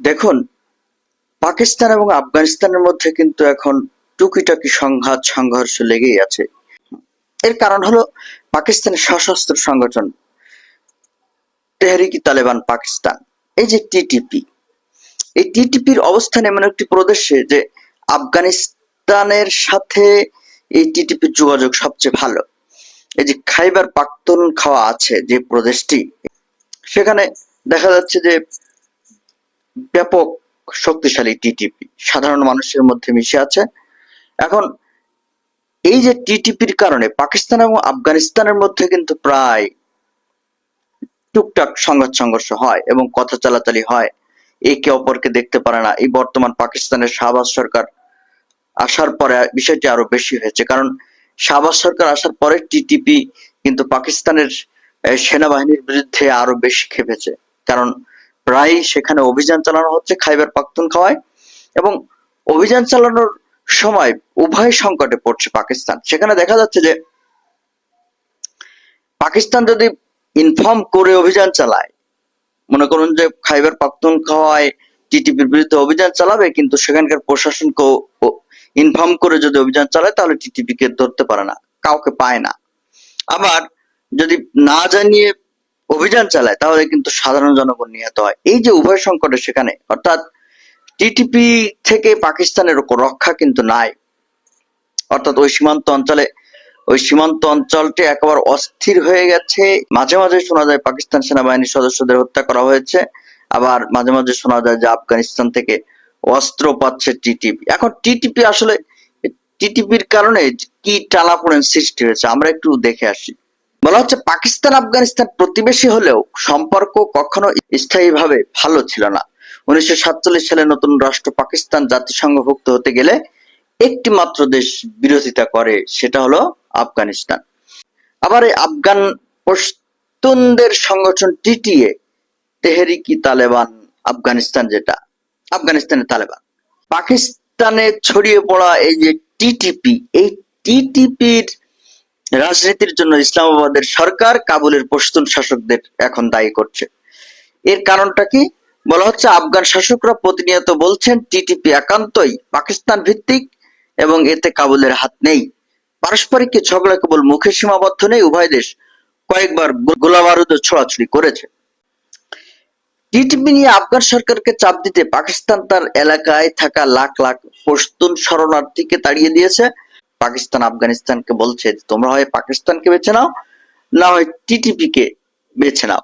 দেখুন, পাকিস্তান এবং আফগানিস্তানের মধ্যে কিন্তু এখন টুকিটাকি সংঘাত, সংঘর্ষ লেগেই আছে। এর কারণ হলো পাকিস্তানের সশস্ত্র সংগঠন, তেহরিকি তালেবান পাকিস্তান, এই যে টিটিপি। এই টিটিপির অবস্থান এমন একটি প্রদেশে যে আফগানিস্তানের সাথে এই টিটিপির যোগাযোগ সবচেয়ে ভালো। এই যে খাইবার পাক্তন খাওয়া আছে যে প্রদেশটি, সেখানে দেখা যাচ্ছে যে ব্যাপক শক্তিশালী টিটিপি সাধারণ মানুষের মধ্যে মিশে আছে। এখন, এই যে টিটিপির কারণে পাকিস্তান এবং আফগানিস্তানের মধ্যে কিন্তু প্রায় টুকটাক সংঘাত সংঘর্ষ হয় এবং কথা চালাচালি হয়। একে অপরকে দেখতে পারে না। এই বর্তমান পাকিস্তানের শাহবাজ সরকার আসার পরে বিষয়টি আরও বেশি হয়েছে। কারণ, শাহবাজ সরকার আসার পরে টিটিপি কিন্তু পাকিস্তানের সেনাবাহিনীর বিরুদ্ধে আরও বেশি খেপেছে কারণ প্রায় সেখানে অভিযান চালানো হচ্ছে খাইবার পাখতুনখাওয়ায় এবং অভিযান চালানোর সময় উভয় সংকটে পড়ছে পাকিস্তান। সেখানে দেখা যাচ্ছে যে পাকিস্তান যদি ইনফর্ম করে অভিযান চালায়, মনে করুন যে খাইবার পাখতুনখাওয়ায় টিটিপির বিরুদ্ধে অভিযান চালাবে, কিন্তু সেখানকার প্রশাসনকে ইনফর্ম করে যদি অভিযান চালায়, তাহলে টিটিপি কে ধরতে পারে না, কাউকে পায় না। আবার যদি না জানিয়ে অভিযান চালায়, তাহলে কিন্তু সাধারণ জনগণ নিহত হয়। এই যে উভয় সংকটে সেখানে, অর্থাৎ টিটিপি থেকে পাকিস্তানের রক্ষা কিন্তু নাই। অর্থাৎ ওই সীমান্ত অঞ্চলে, ওই সীমান্ত অঞ্চলটি একেবারে অস্থির হয়ে গেছে। মাঝে মাঝে শোনা যায় পাকিস্তান সেনাবাহিনীর সদস্যদের হত্যা করা হয়েছে। আবার মাঝে মাঝে শোনা যায় যে আফগানিস্তান থেকে অস্ত্র পাচ্ছে টিটিপি এখন টিটিপি আসলে টিটিপির কারণে কি টানাপোড়েন সৃষ্টি হয়েছে? আমরা একটু দেখে আসি। বলা হচ্ছে পাকিস্তান আফগানিস্তান প্রতিবেশী হলেও সম্পর্ক কখনো স্থায়ীভাবে ভালো ছিল না। উনিশশো সাতচল্লিশ সালে নতুন রাষ্ট্র পাকিস্তান জাতিসংঘভুক্ত হতে গেলে একটি মাত্র দেশ বিরোধিতা করে, সেটা হলো আফগানিস্তান। আবার এই আফগান পশতুনদের সংগঠন টিটিএ, তেহরিকি তালেবান আফগানিস্তান যেটা, আফগানিস্তানের তালেবান। পাকিস্তানে ছড়িয়ে পড়া এই যে টিটিপি, এই টিটিপির রাজনীতির জন্য ইসলামাবাদের সরকার কাবুলের পশতুন শাসকদের এখন দায়ী করছে। এর কারণটা কি? বলা হচ্ছে আফগান শাসকরা প্রতিনিয়ত বলছেন, টিটিপি একান্তই পাকিস্তান ভিত্তিক এবং এতে কাবুলের হাত নেই। পারস্পরিক ঝগড়া কেবল মুখে সীমাবদ্ধ নেই, উভয় দেশ কয়েকবার গোলা বারুদ ছোড়াছুড়ি করেছে। টিটিপি নিয়ে আফগান সরকারকে চাপ দিতে পাকিস্তান তার এলাকায় থাকা লাখ লাখ পশতুন শরণার্থীকে তাড়িয়ে দিয়েছে। পাকিস্তান আফগানিস্তানকে বলছে তোমরা হয় পাকিস্তানকে বেছে নাও না হয় টিটিপি কে বেছে নাও।